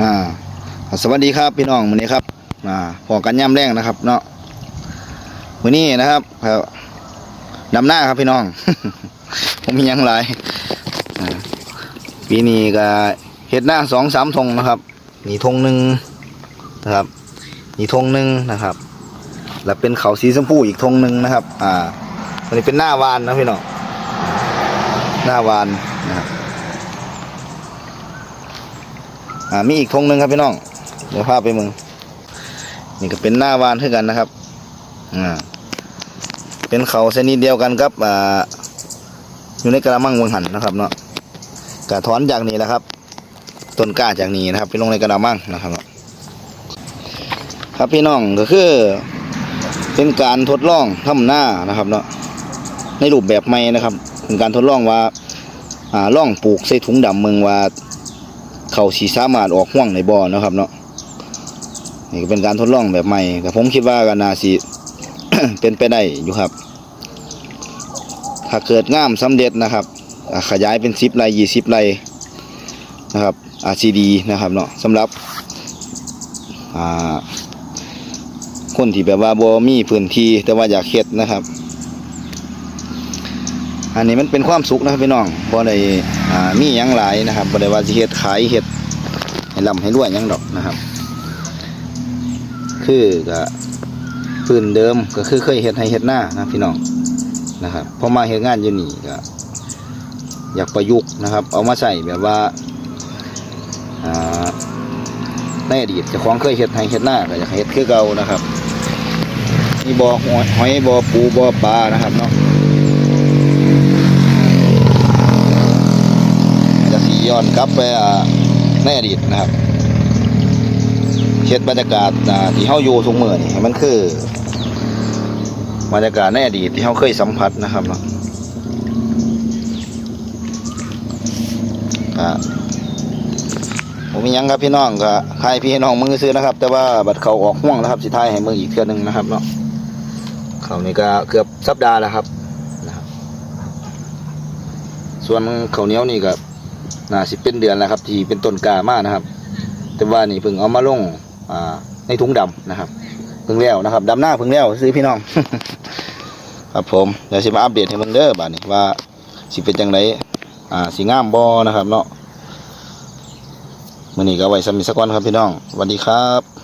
อ่า สวัสดีครับพี่น้องวันนี้ครับ อ่าพอกันย่ำแรงนะครับ เนาะวันนี้นะครับครับดำหน้าครับพี่น้อง ผมมียังหลายปีนี้ก็เฮ็ดหน้าสองสามทงนะครับนี่ทงหนึ่งนะครับนี่ทงหนึ่งนะครับ แล้วเป็นเขาสีชมพูอีกทงหนึ่งนะครับ อ่าอันนี้เป็นหน้าวานนะพี่น้องหน้าวานนะครับ อ่ามีอีกธงหนึ่งครับพี่น้อง เดี๋ยวพาไปมึง นี่ก็เป็นหน้าวานเท่ากันนะครับ อ่า เป็นเขาชนิดเดียวกันครับ อ่า อยู่ในกระมังเมืองหันนะครับเนาะกระถอนจากนี้แหละครับ ต้นกล้าจากนี้นะครับ ไปลงในกระมังนะครับเนาะครับพี่น้องก็คือ เป็นการทดลองทำหน้านะครับเนาะ ในรูปแบบใหม่นะครับเป็นการทดลองว่า อ่าล่องปลูกใส่ถุงดำเมืองว่า เขาสีสามารถออกห่วงในบ่อนะครับเนาะนี่ก็เป็นการทดลองแบบใหม่แต่ผมคิดว่าก็น่าสิเป็นไปได้อยู่ครับ ถ้าเกิดง่ามสำเร็จนะครับ ขยายเป็นสิบไรยี่สิบไรนะครับอาซีดีนะครับเนาะสำหรับคนที่แบบว่าบ่มีพื้นที่แต่ว่าอยากเฮ็ดนะครับ อันนี้มันเป็นความสุขนะครับพี่น้องบ่ได้อ่ามีหยังหลายนะครับบ่ได้ว่าสิเฮ็ดขายเฮ็ดให้ร่ำให้รวยยังดอกนะครับ คือก็พื้นเดิมก็คือเคยเฮ็ดให้เฮ็ดหน้านะพี่น้องนะครับพอมาเฮ็ดงานอยู่นี่ก็อยากประยุกต์นะครับ เอามาใส่แบบว่าในอดีตเจ้าของเคยเฮ็ดให้เฮ็ดหน้าก็อยากให้เฮ็ดคือเก่านะครับมีบ่อหอยบ่อปูบ่อปลานะครับเนาะ จะสี ย้อนกลับไปในอดีตนะครับเช็ดบรรยากาศที่เฮาอยู่ทุกเมื่อนี่มันคือบรรยากาศในอดีตที่เฮาเคยสัมผัสนะครับเนาะผมมียังครับพี่น้องก็ใครพี่น้องมือซื้อนะครับ แต่ว่าบัดเขาออกห่วงแล้วครับสิท้ายให้มืออีกเทื่อหนึงนะครับเนาะเขานี่ก็เกือบสัปดาห์แล้วครับนะครับส่วนข้าวเหนียวนี่ก็ น่าสิเป็นเดือนแล้วครับ ที่เป็นต้นกามากนะครับ แต่ว่านี่เพิ่งเอามาลงอ่าในถุงดำนะครับเพิ่งแล้วนะครับดำหน้าเพิ่งแล้วซื้อพี่น้อง ครับผมเดี๋ยวสิมาอัปเดตให้เบิ่งเด้อบัดนี้ว่าสิเป็นจังไรอ่าสิงามบอนะครับ เนาะมื่อนี้ก็ไว้สมิสก้อนครับพี่น้องสวัสดีครับ